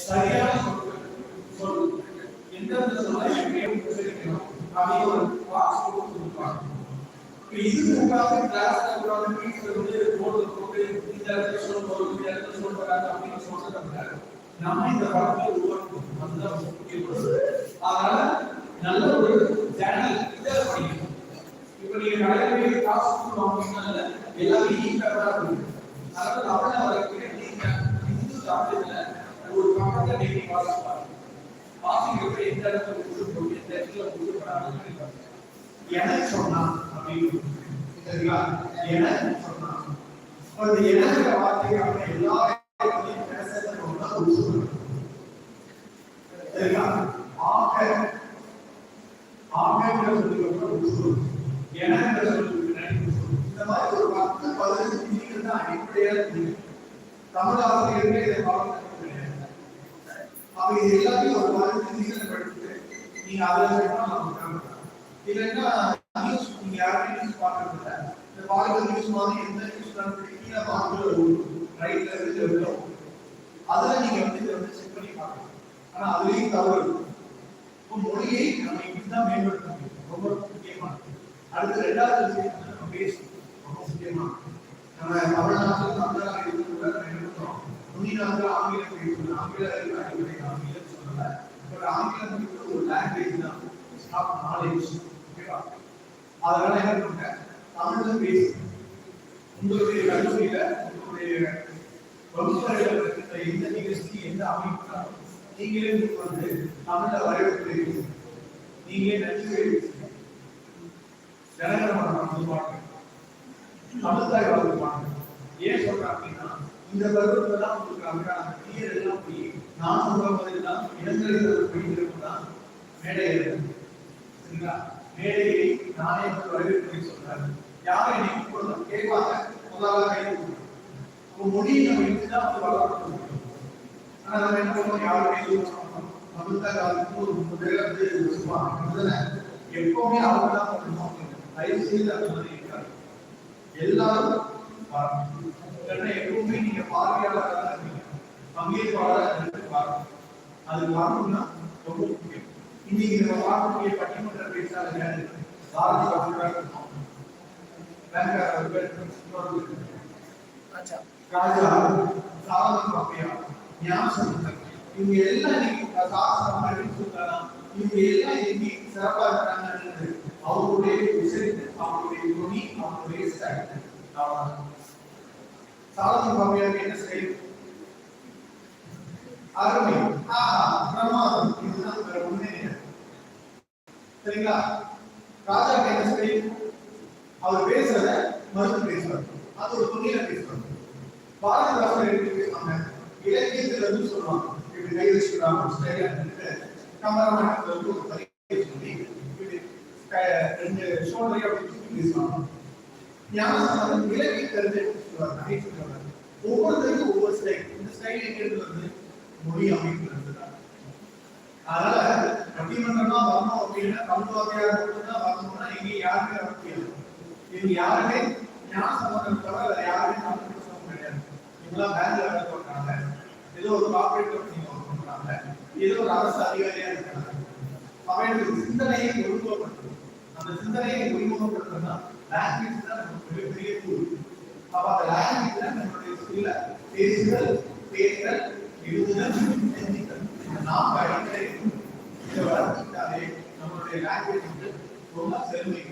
சரியான சொல். எந்தெந்த உச்சரிக்கணும் ஒரு பாக்ஸ் இது உட்காந்து கிளாஸ்ல உட்காந்து வந்து போர்டு போட்டு இந்த இடத்துல சொல் இந்த இடத்துல அப்படின்னு நம்ம இந்த படத்தை உருவாக்கணும் அதுதான் அதனால நல்ல ஒரு சேனல் இதை படிக்கணும். நீங்க காசு எல்லாமே ஈக்கரா இருக்கு அதனால நீங்க இந்து தமிழ்ல ஒரு வாசிப்பாங்க வாசிக்கிறப்ப எந்த இடத்துல எந்த இடத்துல எனக்கு சொன்னா அப்படின்னு சரிங்களா எனக்கு சொன்னா அந்த எனக்கு எல்லா சரிங்களா ஆக ஆகங்கிற சொல்லுக்கு உசுறு. எனங்கிற சொல்லுக்கு இந்த மாதிரி ஒரு பத்து பதினஞ்சு விதிகள் தான் அடிப்படையா தமிழ் ஆசிரியர்களே இதை ஃபாலோ அப்ப இது எல்லாத்தையும் ஒரு வாரத்துக்கு விதிகளை படிச்சுட்டு நீங்க அதுல இல்லைன்னா நியூஸ் நீங்க யாருமே நியூஸ் பார்க்கறது இந்த பார்க்கறது நியூஸ் மாதிரி எந்த நியூஸ் கீழே ரைட்ல இருந்து எழுதும் அதுல நீங்க வந்து இதை வந்து செக் பண்ணி பார்க்கணும் ஆனா அதுலயும் தவறு இருக்கு. இப்போ மொழியை நம்ம இப்படிதான் மேம்படுத்த முடியும். ரொம்ப முக்கியமானது அடுத்து ரெண்டாவது விஷயம் வந்து நம்ம பேசணும் ரொம்ப முக்கியமானது நம்ம தமிழ்நாட்டில் தமிழ்நாடு இருக்கிறத நம்ம என்ன பண்றோம் ஆங்கிலம் ஆங்கில அடிப்படை. பட் ஒரு லாங்குவேஜ் தான். நாலேஜ் ஓகேவா அதனால என்ன பண்ணுங்க. தமிழ்ல உங்களுடைய கல்லூரியில உங்களுடைய வகுப்பறையில் இருக்கிற எந்த நிகழ்ச்சி எந்த அமைப்பு நீங்களே வந்து தமிழ்ல வரவேற்பு நீங்களே நன்றி ஜனகரமான பாட்டு தமிழ்தாய் வாழ்க்கை பாட்டு ஏன் சொல்றேன் அப்படின்னா இந்த பருவத்துல தான் உங்களுக்கு அழகான நீர் எல்லாம் போய் நான் சொல்ற மாதிரி தான் இடங்களில் போயிட்டு தான் மேடை சரிங்களா? மேடையை நானே வந்து வரவேற்பு சொல்றேன் யாரும் என்னை கூப்பிடணும் கேட்பாங்க முதல்ல கை கொடுக்கணும் மொழியை நம்ம இப்படிதான் வந்து வளர்க்க முடியும் ஆனா நம்ம என்ன பண்ணுவோம் யாருமே யோசிக்கணும் தமிழ்தாய் ஒரு வந்து சொல்லுவாங்க எப்பவுமே அவங்க தான் பண்ணணும் தயவு செய்து அந்த மாதிரி எல்லாரும் எப்பவுமே நீங்க பார்வையாளராக பங்கேற்பாளராக அது வரணும்னா ரொம்ப முக்கியம். இன்னைக்கு நம்ம பார்க்கக்கூடிய பட்டிமன்ற பேச்சாளர் யாரு? பாரதி அவர்களாக இருக்கணும் பேங்கர் அவர்கள் இன்னொரு ராஜா. சாதன பாப்பையா ஞாபகம் இவங்க எல்லாம் இன்னைக்கு சாசனம் அப்படின்னு சொல்லலாம் இவங்க எல்லாம் இன்னைக்கு சிறப்பா இருக்காங்கன்றது அவருடைய விசரித்து அவருடைய துணி அவருடைய சாதன என்ன ஸ்டைல்? அருமை. பிரமாதம். இதுதான் வேற ஒண்ணே சரிங்களா? ராஜா என்ன ஸ்டைல் அவர் பேசுறத மறுத்து பேசுவார். அது ஒரு துணியில பேசுவார். பாரதிதாசன் எப்படி பேசுவாங்க? இலக்கியத்துல இருந்து சொல்லுவாங்க. இப்படி கை வச்சுக்கிறாங்க ஸ்டைலா கமரமானத்துல இருந்து ஒரு பரி சொல்லி இப்படி ரெண்டு அப்படி தூக்கி பேசுவாங்க ஞானசம்பந்தம் இலக்கியத்தை இருந்து எப்படி சொல்லுவாங்க ஒவ்வொருத்தருக்கும் ஒவ்வொரு ஸ்டைல் இந்த ஸ்டைல் எங்க இருந்து வருது? மொழி அமைப்புல இருந்து தான் அதனால பட்டிமன்றம்னா வரணும் அப்படின்னா தமிழ் வார்த்தையாக மட்டும்தான் வரணும்னா இங்க யாருமே வர முடியாது. இவங்க யாருமே ஞான சம்பந்தம் தவிர வேற யாருமே தமிழ் புத்தகம் கிடையாது இவங்கெல்லாம் பேங்க்ல வேலை பண்றாங்க ஏதோ ஒரு கார்பரேட் கம்பெனி ஒர்க் பண்றாங்க. ஏதோ ஒரு அரசு அதிகாரியா இருக்காங்க. அவங்களுக்கு சிந்தனையை ஒழுங்குபடுத்தணும் அந்த சிந்தனையை ஒழுங்குபடுத்தணும்னா லாங்குவேஜ் தான் நமக்கு மிகப்பெரிய கூறு. அப்ப அந்த லாங்குவேஜ் தான் நம்மளுடைய ஸ்கில்ல பேசுதல் நாம் நான்கு அடிப்படை நம்மளுடைய லாங்குவேஜ் வந்து ரொம்ப பெருமை